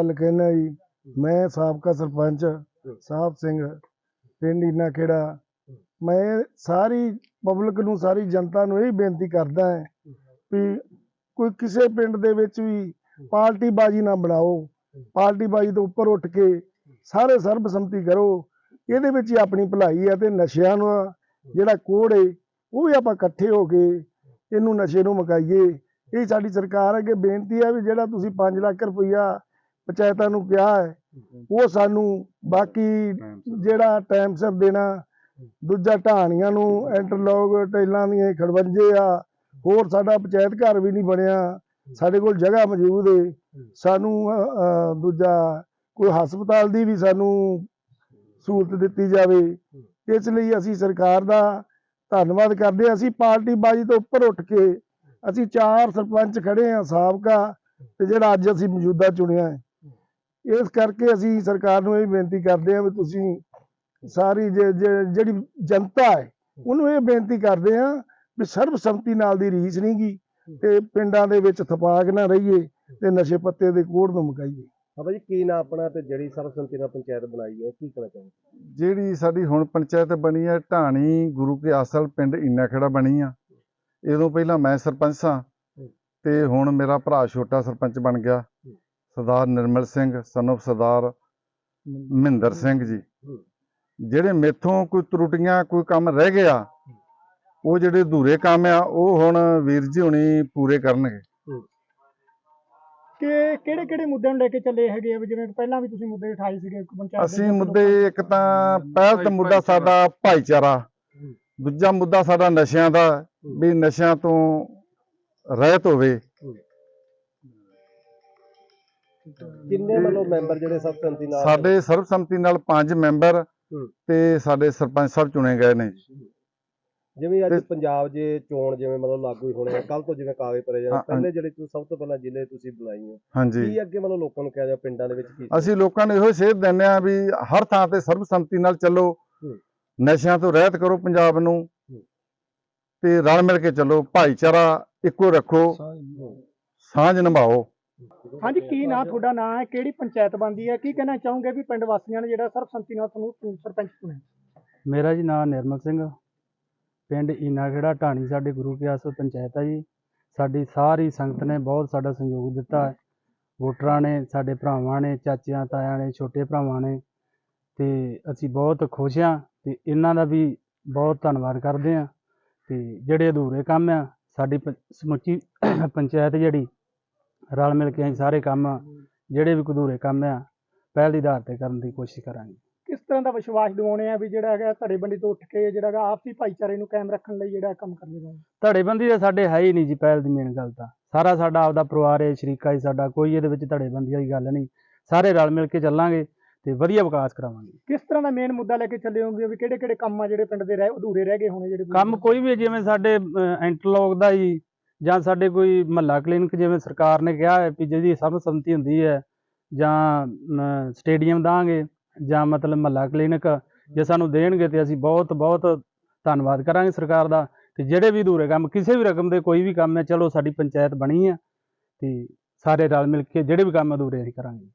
ਗੱਲ ਕਹਿਣਾ ਜੀ, ਮੈਂ ਸਾਬਕਾ ਸਰਪੰਚ ਸਾਹਿਬ ਸਿੰਘ, ਪਿੰਡ ਇਨਾ ਖੇੜਾ ਮੈਂ ਸਾਰੀ ਪਬਲਿਕ ਨੂੰ, ਸਾਰੀ ਜਨਤਾ ਨੂੰ ਇਹ ਬੇਨਤੀ ਕਰਦਾ ਹਾਂ ਵੀ ਕੋਈ ਕਿਸੇ ਪਿੰਡ ਦੇ ਵਿੱਚ ਵੀ ਪਾਰਟੀ ਬਾਜੀ ਨਾ ਬਣਾਓ ਪਾਰਟੀ ਬਾਜੀ ਤੋਂ ਉੱਪਰ ਉੱਠ ਕੇ ਸਾਰੇ ਸਰਬਸੰਮਤੀ ਕਰੋ, ਇਹਦੇ ਵਿੱਚ ਹੀ ਆਪਣੀ ਭਲਾਈ ਹੈ ਤੇ ਨਸ਼ਿਆਂ ਨੂੰ ਜਿਹੜਾ ਕੋੜ ਏ, ਉਹ ਵੀ ਆਪਾਂ ਇਕੱਠੇ ਹੋ ਕੇ ਇਹਨੂੰ ਨਸ਼ੇ ਨੂੰ ਮੁਕਾਈਏ। ਇਹ ਸਾਡੀ ਸਰਕਾਰ ਅੱਗੇ ਬੇਨਤੀ ਹੈ ਵੀ ਜਿਹੜਾ ਤੁਸੀਂ 5 ਲੱਖ ਰੁਪਈਆ ਪੰਚਾਇਤਾਂ ਨੂੰ ਕਿਹਾ ਹੈ, ਉਹ ਸਾਨੂੰ ਬਾਕੀ ਜਿਹੜਾ ਟਾਈਮ ਸਿਰ ਦੇਣਾ, ਦੂਜਾ ਢਾਣੀਆਂ ਨੂੰ ਇੰਟਰਲੋਕ ਟੈਲਾਂ ਦੀਆਂ ਖੜਵੰਜੇ ਆ, ਹੋਰ ਸਾਡਾ ਪੰਚਾਇਤ ਘਰ ਵੀ ਨਹੀਂ ਬਣਿਆ, ਸਾਡੇ ਕੋਲ ਜਗ੍ਹਾ ਮੌਜੂਦ ਏ, ਸਾਨੂੰ ਦੂਜਾ ਕੋਈ ਹਸਪਤਾਲ ਦੀ ਵੀ ਸਾਨੂੰ ਸਹੂਲਤ ਦਿੱਤੀ ਜਾਵੇ, ਇਸ ਲਈ ਅਸੀਂ ਸਰਕਾਰ ਦਾ ਧੰਨਵਾਦ ਕਰਦੇ ਹਾਂ। ਅਸੀਂ ਪਾਰਟੀ ਬਾਜੀ ਤੋਂ ਉੱਪਰ ਉੱਠ ਕੇ ਅਸੀਂ ਚਾਰ ਸਰਪੰਚ ਖੜੇ ਹਾਂ, ਸਾਬਕਾ, ਤੇ ਜਿਹੜਾ ਅੱਜ ਅਸੀਂ ਮੌਜੂਦਾ ਚੁਣਿਆ ਹੈ। ਇਸ ਕਰਕੇ ਅਸੀਂ ਸਰਕਾਰ ਨੂੰ ਇਹ ਬੇਨਤੀ ਕਰਦੇ ਹਾਂ ਵੀ ਤੁਸੀਂ ਸਾਰੀ ਜਿਹੜੀ ਜਨਤਾ ਹੈ ਉਹਨੂੰ ਇਹ ਬੇਨਤੀ ਕਰਦੇ ਹਾਂ ਵੀ ਸਰਬਸੰਮਤੀ ਨਾਲ ਦੀ ਰੀਸ ਨਹੀਂ ਗੀ ਤੇ ਪਿੰਡਾਂ ਦੇ ਵਿੱਚ ਥਪਾਕ ਨਾ ਰਹੀਏ ਤੇ ਨਸ਼ੇ ਪੱਤੇ ਦੇ ਕੋੜ ਨੂੰ ਮੁਕਾਈਏ। ਬਾਬਾ ਜੀ ਕੀ ਨਾ ਆਪਣਾ ਤੇ ਜਿਹੜੀ ਸਰਬਸੰਮਤੀ ਨਾਲ ਪੰਚਾਇਤ ਬਣਾਈ ਹੈ ਕੀ ਕਹਿਣਾ ਚਾਹੁੰਦੇ ਜਿਹੜੀ ਸਾਡੀ ਹੁਣ ਪੰਚਾਇਤ ਬਣੀ ਹੈ ਢਾਣੀ ਗੁਰੂ ਕੇ ਆਸਲ ਪਿੰਡ ਇੰਨਾ ਖੇੜਾ ਬਣੀ ਆ। ਇਦੋਂ ਪਹਿਲਾਂ ਮੈਂ ਸਰਪੰਚ ਸਾਂ ਤੇ ਹੁਣ ਮੇਰਾ ਭਰਾ ਛੋਟਾ ਸਰਪੰਚ ਬਣ ਗਿਆ। ਸਰਦਾਰ ਨਿਰਮਲ ਸਿੰਘ of ਸਰਦਾਰ ਮਹਿੰਦਰ ਸਿੰਘ ਜੀ। ਜਿਹੜੇ ਮੇਥੋਂ ਕੋਈ ਤਰੁੱਟੀਆਂ ਕੋਈ ਕੰਮ ਰਹਿ ਗਿਆ ਉਹ ਜਿਹੜੇ ਅਧੂਰੇ ਕੰਮ ਆ ਉਹ ਹੁਣ ਵੀਰ ਜੀ ਹੁਣੀ ਪੂਰੇ ਕਰਨਗੇ। ਕਿ ਕਿਹੜੇ ਕਿਹੜੇ ਮੁੱਦਿਆਂ ਨੂੰ ਲੈ ਕੇ ਚੱਲੇ ਹੈਗੇ ਆ? ਵੀ ਜਿਵੇਂ ਪਹਿਲਾਂ ਵੀ ਤੁਸੀਂ ਮੁੱਦੇ ਉਠਾਏ ਸੀਗੇ ਪੰਚਾਇਤ ਅਸੀਂ ਮੁੱਦੇ ਇੱਕ ਤਾਂ ਪਹਿਲ ਤੇ ਮੁੱਦਾ ਸਾਡਾ ਭਾਈਚਾਰਾ ਦੂਜਾ ਮੁੱਦਾ ਸਾਡਾ ਨਸ਼ਿਆਂ ਦਾ ਵੀ ਨਸ਼ਿਆਂ ਤੋਂ ਰਹਿਤ ਹੋਵੇ। ਕਿੰਨੇ ਵੱਲੋਂ ਮੈਂਬਰ ਜਿਹੜੇ ਸਰਬਸੰਮਤੀ ਨਾਲ? ਸਾਡੇ ਸਰਬਸੰਮਤੀ ਨਾਲ ਪੰਜ ਮੈਂਬਰ। ਤੇ ਸਾਡੇ ਸਰਪੰਚ ਸਾਹਿਬ ਚੁਣੇ ਗਏ ਨੇ ਜਿਵੇਂ ਅੱਜ ਪੰਜਾਬ ਜੇ ਚੋਣ ਜਿਵੇਂ ਮਤਲਬ ਲਾਗੂ ਹੀ ਹੋਣੇ ਆ ਕੱਲ ਤੋਂ ਜਿਵੇਂ ਕਾਗਜ਼ ਭਰੇ ਜਾਣੇ। ਪਹਿਲੇ ਜਿਹੜੇ ਤੁਸੀਂ ਸਭ ਤੋਂ ਪਹਿਲਾਂ ਜ਼ਿਲ੍ਹੇ ਤੁਸੀਂ ਬਣਾਈ ਹੋ। ਕੀ ਅੱਗੇ ਮਤਲਬ ਲੋਕਾਂ ਨੂੰ ਕਿਹਾ ਜਾ ਪਿੰਡਾਂ ਦੇ ਵਿੱਚ ਕੀ ਅਸੀਂ ਲੋਕਾਂ ਨੂੰ ਇਹੋ ਸੇਧ ਦਿੰਦੇ ਆ ਵੀ ਹਰ ਥਾਂ ਤੇ ਸਰਬਸੰਮਤੀ ਨਾਲ ਚੱਲੋ। ਨਸ਼ਿਆਂ ਤੋਂ ਰਹਿਤ ਕਰੋ ਪੰਜਾਬ ਨੂੰ। ਤੇ ਰਲ ਮਿਲ ਕੇ ਚੱਲੋ। ਭਾਈਚਾਰਾ ਇੱਕੋ ਰੱਖੋ। ਸਾਂਝ ਨਿਭਾਓ। ਹਾਂਜੀ, ਕੀ ਨਾਂ ਤੁਹਾਡਾ? ਨਾਂ ਹੈ, ਕਿਹੜੀ ਪੰਚਾਇਤ ਬਣਦੀ ਹੈ? ਕੀ ਕਹਿਣਾ ਚਾਹੋਗੇ ਵੀ ਪਿੰਡ ਵਾਸੀਆਂ ਨੇ ਜਿਹੜਾ ਸਰਬਸੰਮਤੀ ਨਾਲ ਤੁਹਾਨੂੰ ਸਰਪੰਚ ਚੁਣਿਆ? ਮੇਰਾ ਜੀ ਨਾਂ ਨਿਰਮਲ ਸਿੰਘ ਪਿੰਡ ਈਨਾ ਖੇੜਾ ਢਾਣੀ, ਸਾਡੇ ਗੁਰੂ ਪਿਆਸ ਪੰਚਾਇਤ ਆ ਜੀ। ਸਾਡੀ ਸਾਰੀ ਸੰਗਤ ਨੇ ਬਹੁਤ ਸਾਡਾ ਸਹਿਯੋਗ ਦਿੱਤਾ ਹੈ। ਵੋਟਰਾਂ ਨੇ, ਸਾਡੇ ਭਰਾਵਾਂ ਨੇ, ਚਾਚਿਆਂ, ਤਾਇਆਂ ਨੇ, ਛੋਟੇ ਭਰਾਵਾਂ ਨੇ। ਤੇ ਅਸੀਂ ਬਹੁਤ ਖੁਸ਼ ਹਾਂ ਤੇ ਇਹਨਾਂ ਦਾ ਵੀ ਬਹੁਤ ਧੰਨਵਾਦ ਕਰਦੇ ਹਾਂ। ਤੇ ਜਿਹੜੇ ਅਧੂਰੇ ਕੰਮ ਆ, ਸਾਡੀ ਪ- ਸਮੁੱਚੀ ਪੰਚਾਇਤ ਜਿਹੜੀ ਰਲ ਮਿਲ ਕੇ ਅਸੀਂ ਸਾਰੇ ਕੰਮ ਜਿਹੜੇ ਵੀ ਅਧੂਰੇ ਕੰਮ ਆ ਪਹਿਲ ਦੀ ਆਧਾਰ ਤੇ ਕਰਨ ਦੀ ਕੋਸ਼ਿਸ਼ ਕਰਾਂਗੇ। ਕਿਸ ਤਰ੍ਹਾਂ ਦਾ ਵਿਸ਼ਵਾਸ ਦਿਵਾਉਣੇ ਆ ਵੀ ਜਿਹੜਾ ਹੈਗਾ ਧੜੇਬੰਦੀ ਤੋਂ ਉੱਠ ਕੇ ਜਿਹੜਾ ਹੈਗਾ ਆਪਸੀ ਭਾਈਚਾਰੇ ਨੂੰ ਕਾਇਮ ਰੱਖਣ ਲਈ ਜਿਹੜਾ ਕੰਮ ਕਰਦੇ ਜਾਓ ਧੜੇਬੰਦੀ ਤਾਂ ਸਾਡੇ ਹੈ ਹੀ ਨਹੀਂ ਜੀ ਪਹਿਲ ਦੀ ਮੇਨ ਗੱਲ ਤਾਂ। ਸਾਰਾ ਸਾਡਾ ਆਪਦਾ ਪਰਿਵਾਰ ਹੈ ਸ਼ਰੀਕਾ ਹੀ ਸਾਡਾ ਕੋਈ ਇਹਦੇ ਵਿੱਚ ਧੜੇਬੰਦੀ ਵਾਲੀ ਗੱਲ ਨਹੀਂ। ਸਾਰੇ ਰਲ ਮਿਲ ਕੇ ਚੱਲਾਂਗੇ ਤੇ ਵਧੀਆ ਵਿਕਾਸ ਕਰਾਵਾਂਗੇ। ਕਿਸ ਤਰ੍ਹਾਂ ਦਾ ਮੇਨ ਮੁੱਦਾ ਲੈ ਕੇ ਚੱਲੇ ਹੋਗੇ ਵੀ ਕਿਹੜੇ ਕਿਹੜੇ ਕੰਮ ਆ ਜਿਹੜੇ ਪਿੰਡ ਦੇ ਰਹਿ ਅਧੂਰੇ ਰਹਿ ਗਏ ਹੋਣੇ ਜਿਹੜੇ ਕੰਮ ਕੋਈ ਵੀ ਜਿਵੇਂ ਸਾਡੇ ਇੰਟਰਲੋਕ ਦਾ ਜੀ ਜਾਂ ਸਾਡੇ ਕੋਈ ਮਹੱਲਾ ਕਲੀਨਿਕ ਜਿਵੇਂ ਸਰਕਾਰ ਨੇ ਕਿਹਾ ਹੈ ਵੀ ਜਿਹਦੀ ਸਰਬਸੰਮਤੀ ਹੁੰਦੀ ਹੈ ਜਾਂ ਸਟੇਡੀਅਮ ਦਾਂਗੇ ਜਾਂ ਮਤਲਬ ਮਹੱਲਾ ਕਲੀਨਿਕ ਜੇ ਸਾਨੂੰ ਦੇਣਗੇ ਤੇ ਅਸੀਂ ਬਹੁਤ ਬਹੁਤ ਧੰਨਵਾਦ ਕਰਾਂਗੇ ਸਰਕਾਰ ਦਾ। ਤੇ ਜਿਹੜੇ ਵੀ ਅਧੂਰੇ ਕੰਮ, ਕਿਸੇ ਵੀ ਰਕਮ ਦੇ ਕੋਈ ਵੀ ਕੰਮ ਹੈ, ਚਲੋ ਸਾਡੀ ਪੰਚਾਇਤ ਬਣੀ ਹੈ ਤੇ ਸਾਰੇ ਰਲ ਮਿਲ ਕੇ ਜਿਹੜੇ ਵੀ ਕੰਮ ਅਧੂਰੇ ਅਸੀਂ ਕਰਾਂਗੇ।